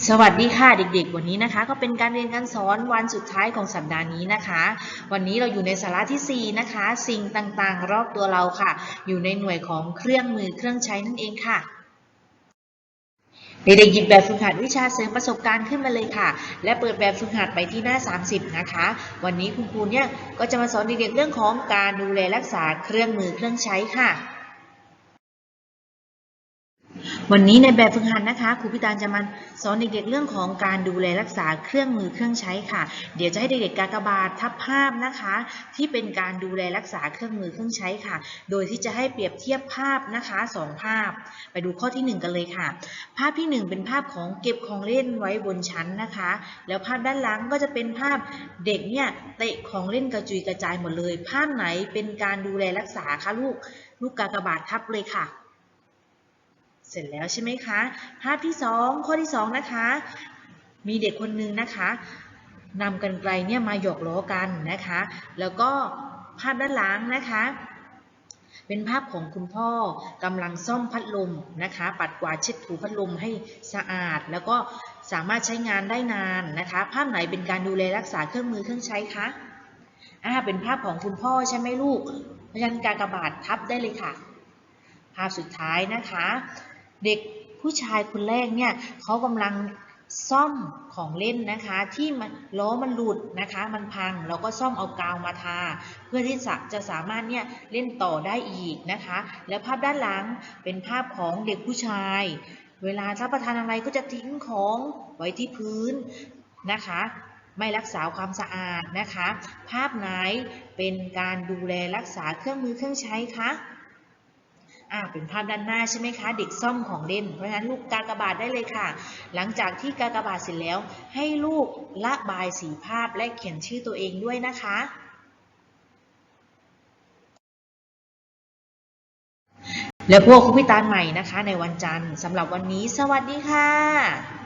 สวัสดีค่ะเด็กๆ วันนี้นะคะ ก็เป็นการเรียนการสอนวันสุดท้ายของสัปดาห์นี้นะคะ วันนี้เราอยู่ในสาระที่ 4 นะคะ สิ่งต่างๆ รอบตัวเราค่ะ อยู่ในหน่วยของเครื่องมือเครื่องใช้นั่นเองค่ะเด็กๆหยิบแบบฝึกหัดวิชาเสริมประสบการณ์ขึ้นมาเลยค่ะ และเปิดแบบฝึกหัดไปที่หน้า 30 นะคะ วันนี้คุณครูเนี่ยก็จะมาสอนเด็กๆเรื่องของการดูแลรักษาเครื่องมือเครื่องใช้ค่ะ วันนี้ในแบบฝึกหัดนะคะครูพิตาลจะมาสอนเด็กๆเรื่องของการดูแลรักษาเครื่องมือเครื่องใช้ค่ะ เดี๋ยวจะให้เด็กๆกากบาททับภาพนะคะ ที่เป็นการดูแลรักษาเครื่องมือเครื่องใช้ค่ะ โดยที่จะให้เปรียบเทียบภาพนะคะสองภาพ ไปดูข้อที่หนึ่งกันเลยค่ะ ภาพที่หนึ่งเป็นภาพของเก็บของเล่นไว้บนชั้นนะคะ แล้วภาพด้านหลังก็จะเป็นภาพเด็กเนี่ยเตะของเล่นกระจุยกระจายหมดเลย ภาพไหนเป็นการดูแลรักษาคะลูกลูกกากบาททับเลยค่ะ เสร็จแล้วใช่ไหมคะ ภาพที่ 2 ข้อที่ 2 นะคะ มีเด็กคนหนึงนะคะนำกันไกลเนี่ยมาหยอกล้อกันนะคะ แล้วก็ภาพด้านหลังนะคะ เป็นภาพของคุณพ่อกำลังซ่อมพัดลมนะคะ ปัดกวาดเช็ดถูพัดลมให้สะอาด แล้วก็สามารถใช้งานได้นานนะคะ ภาพไหนเป็นการดูแลรักษาเครื่องมือเครื่องใช้คะอ่าเป็นภาพของคุณพ่อใช่ไหมลูกเพราะฉะนั้นกากบาททับได้เลยค่ะ ภาพสุดท้ายนะคะ เด็กผู้ชายคนแรกเนี่ยเขากำลังซ่อมของเล่นนะคะที่มันล้อมันหลุดนะคะมันพังแล้วก็ซ่อมเอากาวมาทา เพื่อที่จะจะสามารถเนี่ยเล่นต่อได้อีกนะคะ แล้วภาพด้านหลังเป็นภาพของเด็กผู้ชาย เวลารับประทานอะไรก็จะทิ้งของไว้ที่พื้นนะคะ ไม่รักษาความสะอาดนะคะ ภาพไหนเป็นการดูแลรักษาเครื่องมือเครื่องใช้คะ อ่าเป็นภาพด้านหน้าใช่ไหมคะ เด็กซ่อมของเล่น เพราะฉะนั้นลูกกากบาทได้เลยค่ะ หลังจากที่กากบาทเสร็จแล้ว ให้ลูกละบายสีภาพและเขียนชื่อตัวเองด้วยนะคะและพวกคุณพิตาใหม่นะคะในวันจันทร์สำหรับวันนี้สวัสดีค่ะ